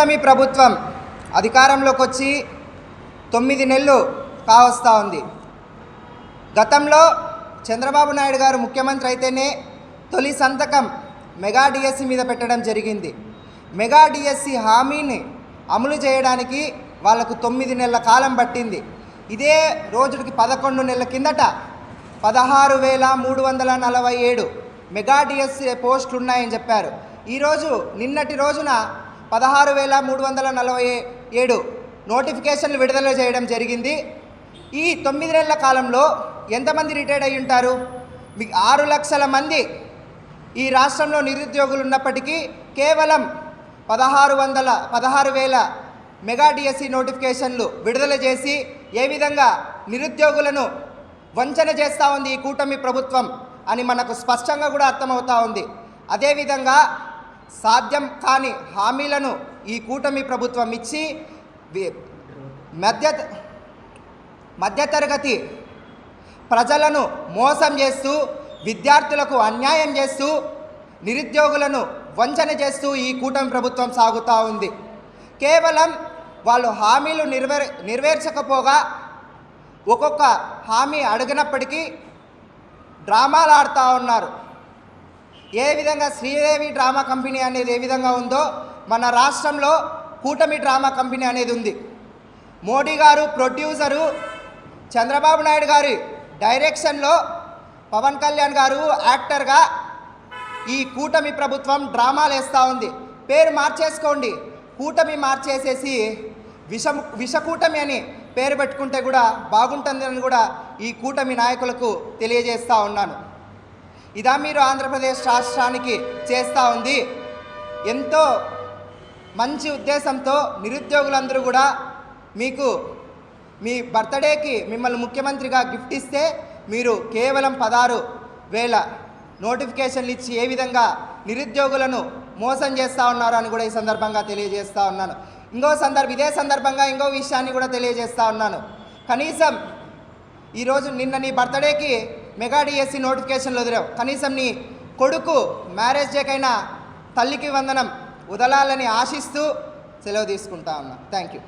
కూటమి ప్రభుత్వం అధికారంలోకి వచ్చి తొమ్మిది నెలలు కావస్తూ ఉంది. గతంలో చంద్రబాబు నాయుడు గారు ముఖ్యమంత్రి అయితేనే తొలి సంతకం మెగా డిఎస్సి మీద పెట్టడం జరిగింది. మెగా డిఎస్సి హామీని అమలు చేయడానికి వాళ్ళకు తొమ్మిది నెలల కాలం పట్టింది. ఇదే రోజుకి పదకొండు నెలల కిందట పదహారు వేల మూడు వందల నలభై ఏడు మెగా డిఎస్సి పోస్టులు ఉన్నాయని చెప్పారు ఈరోజు నిన్నటి రోజున పదహారు వేల మూడు వందల నలభై ఏడు నోటిఫికేషన్లు విడుదల చేయడం జరిగింది. ఈ తొమ్మిది నెలల కాలంలో ఎంతమంది రిటైర్డ్ అయి ఉంటారు? మీకు ఆరు లక్షల మంది ఈ రాష్ట్రంలో నిరుద్యోగులు ఉన్నప్పటికీ కేవలం పదహారు వందల పదహారు వేల మెగా డిఎస్సి నోటిఫికేషన్లు విడుదల చేసి ఏ విధంగా నిరుద్యోగులను వంచన చేస్తూ ఉంది ఈ కూటమి ప్రభుత్వం అని మనకు స్పష్టంగా కూడా అర్థమవుతా ఉంది. అదేవిధంగా సాధ్యం కాని హామీలను ఈ కూటమి ప్రభుత్వం ఇచ్చి మధ్య మధ్యతరగతి ప్రజలను మోసం చేస్తూ విద్యార్థులకు అన్యాయం చేస్తూ నిరుద్యోగులను వంచన చేస్తూ ఈ కూటమి ప్రభుత్వం సాగుతూ ఉంది. కేవలం వాళ్ళు హామీలు నెరవేర్ నెరవేర్చకపోగా ఒక్కొక్క హామీ అడిగినప్పటికీ డ్రామాలు ఆడుతూ ఉన్నారు. ఏ విధంగా శ్రీదేవి డ్రామా కంపెనీ అనేది ఏ విధంగా ఉందో మన రాష్ట్రంలో కూటమి డ్రామా కంపెనీ అనేది ఉంది. మోడీ గారు ప్రొడ్యూసరు చంద్రబాబు నాయుడు గారి డైరెక్షన్లో పవన్ కళ్యాణ్ గారు యాక్టర్గా ఈ కూటమి ప్రభుత్వం డ్రామాలు వేస్తూ ఉంది. పేరు మార్చేసుకోండి. కూటమి మార్చేసేసి విషం విషకూటమి అని పేరు పెట్టుకుంటే కూడా బాగుంటుందని కూడా ఈ కూటమి నాయకులకు తెలియజేస్తూ ఉన్నాను. ఇదా మీరు ఆంధ్రప్రదేశ్ రాష్ట్రానికి చేస్తూ ఉంది. ఎంతో మంచి ఉద్దేశంతో నిరుద్యోగులందరూ కూడా మీకు మీ బర్త్డేకి మిమ్మల్ని ముఖ్యమంత్రిగా గిఫ్ట్ ఇస్తే మీరు కేవలం పదహారు వేల నోటిఫికేషన్లు ఇచ్చి ఏ విధంగా నిరుద్యోగులను మోసం చేస్తూ ఉన్నారు అని కూడా ఈ సందర్భంగా తెలియజేస్తూ ఉన్నాను. ఇంకో సందర్భం ఇదే సందర్భంగా ఇంకో విషయాన్ని కూడా తెలియజేస్తూ ఉన్నాను. కనీసం ఈరోజు నిన్న నీ బర్త్డేకి మెగా డిఎస్సి నోటిఫికేషన్లు వదిలావు. కనీసం నీ కొడుకు మ్యారేజ్ డేకైనా తల్లికి వందనం వదలాలని ఆశిస్తూ సెలవు తీసుకుంటా ఉన్నా. Thank you